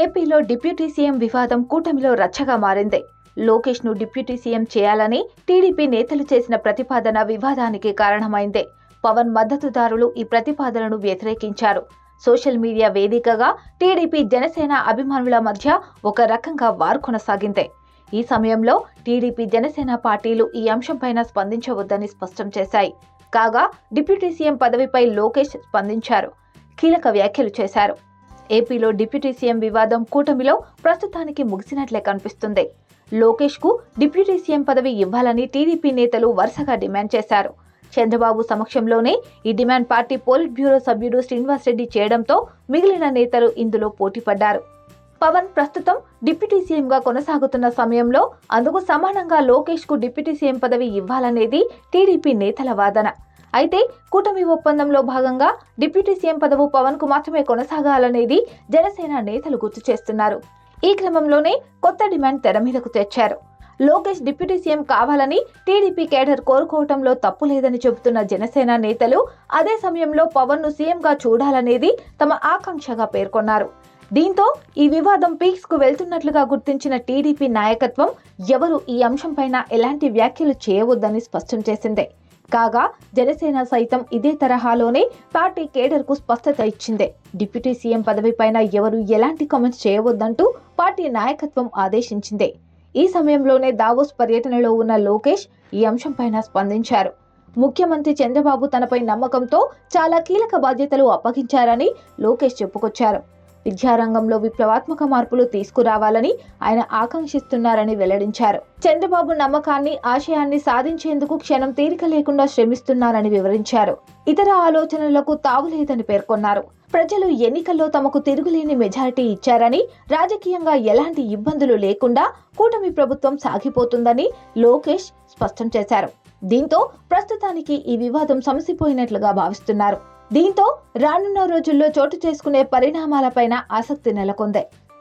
ఏపీలో deputy CM వివాదం కూటమిలో రచ్చగా మారింది. లోకేష్ను డిప్యూటీ సీఎం చేయాలని టీడీపీ నేతలు చేసిన ప్రతిపాదన వివాదానికి కారణమైంది. పవన్ మద్దతుదారులు ఈ ప్రతిపాదనను వ్యతిరేకించారు. సోషల్ మీడియా వేదికగా టీడీపీ జనసేన అభిమానుల మధ్య ఒక రకంగా వార్ కొనసాగింది. ఈ సమయంలో టీడీపీ జనసేన పార్టీలు ఈ అంశంపైన స్పందించవద్దని స్పష్టం చేశాయి. కాగా డిప్యూటీ సీఎం పదవిపై లోకేష్ స్పందించారు. కీలక వ్యాఖ్యలు చేశారు. ఏపీలో డిప్యూటీ సీఎం వివాదం కూటమిలో ప్రస్తుతానికి ముగిసినట్లే కనిపిస్తుంది. లోకేష్కు డిప్యూటీ సీఎం పదవి ఇవ్వాలని టీడీపీ నేతలు వరుసగా డిమాండ్ చేశారు. చంద్రబాబు సమక్షంలోనే ఈ డిమాండ్ పార్టీ పోలిట్ బ్యూరో సభ్యుడు శ్రీనివాసరెడ్డి చేయడంతో మిగిలిన నేతలు ఇందులో పోటీపడ్డారు పవన్ ప్రస్తుతం డిప్యూటీ సీఎంగా కొనసాగుతున్న సమయంలో అందుకు సమానంగా లోకేష్కు డిప్యూటీ సీఎం పదవి ఇవ్వాలనేది టీడీపీ నేతల వాదన. అయితే కూటమి ఒప్పందంలో భాగంగా డిప్యూటీ సీఎం పదవు పవన్కు మాత్రమే కొనసాగాలనేది జనసేన నేతలు గుర్తు చేస్తున్నారు. ఈ క్రమంలోనే కొత్త డిమాండ్ తెర మీదకు తెచ్చారు. లోకేష్ డిప్యూటీ సీఎం కావాలని టీడీపీ కేడర్ కోరుకోవటంలో తప్పు లేదని చెబుతున్న జనసేన నేతలు అదే సమయంలో పవన్ను సీఎంగా చూడాలనేది తమ ఆకాంక్షగా పేర్కొన్నారు. దీంతో ఈ వివాదం పీక్స్కు వెళ్తున్నట్లుగా గుర్తించిన టీడీపీ నాయకత్వం ఎవరు ఈ అంశంపైన ఎలాంటి వ్యాఖ్యలు చేయవద్దని స్పష్టం చేసిందే. కాగా జనసేన సైతం ఇదే తరహాలోనే పార్టీ కేడర్కు స్పష్టత ఇచ్చింది. డిప్యూటీ సీఎం పదవిపైన ఎవరు ఎలాంటి కామెంట్స్ చేయవద్దంటూ పార్టీ నాయకత్వం ఆదేశించింది. ఈ సమయంలోనే దావోస్ పర్యటనలో ఉన్న లోకేష్ ఈ అంశంపైన స్పందించారు. ముఖ్యమంత్రి చంద్రబాబు తనపై నమ్మకంతో చాలా కీలక బాధ్యతలు అప్పగించారని లోకేష్ చెప్పుకొచ్చారు. విద్యారంగంలో విప్లవాత్మక మార్పులు తీసుకురావాలని ఆయన ఆకాంక్షిస్తున్నారని వెల్లడించారు. చంద్రబాబు నమ్మకాన్ని ఆశయాన్ని సాధించేందుకు క్షణం తీరిక లేకుండా శ్రమిస్తున్నారని వివరించారు. ఇతర ఆలోచనలకు తావులేదని పేర్కొన్నారు. ప్రజలు ఎన్నికల్లో తమకు తిరుగులేని మెజారిటీ ఇచ్చారని రాజకీయంగా ఎలాంటి ఇబ్బందులు లేకుండా కూటమి ప్రభుత్వం సాగిపోతుందని లోకేష్ స్పష్టం చేశారు. దీంతో ప్రస్తుతానికి ఈ వివాదం సమసిపోయినట్లుగా భావిస్తున్నారు. దీంతో రానున్న రోజుల్లో చోటు చేసుకునే పరిణామాలపైన ఆసక్తి నెలకొంది.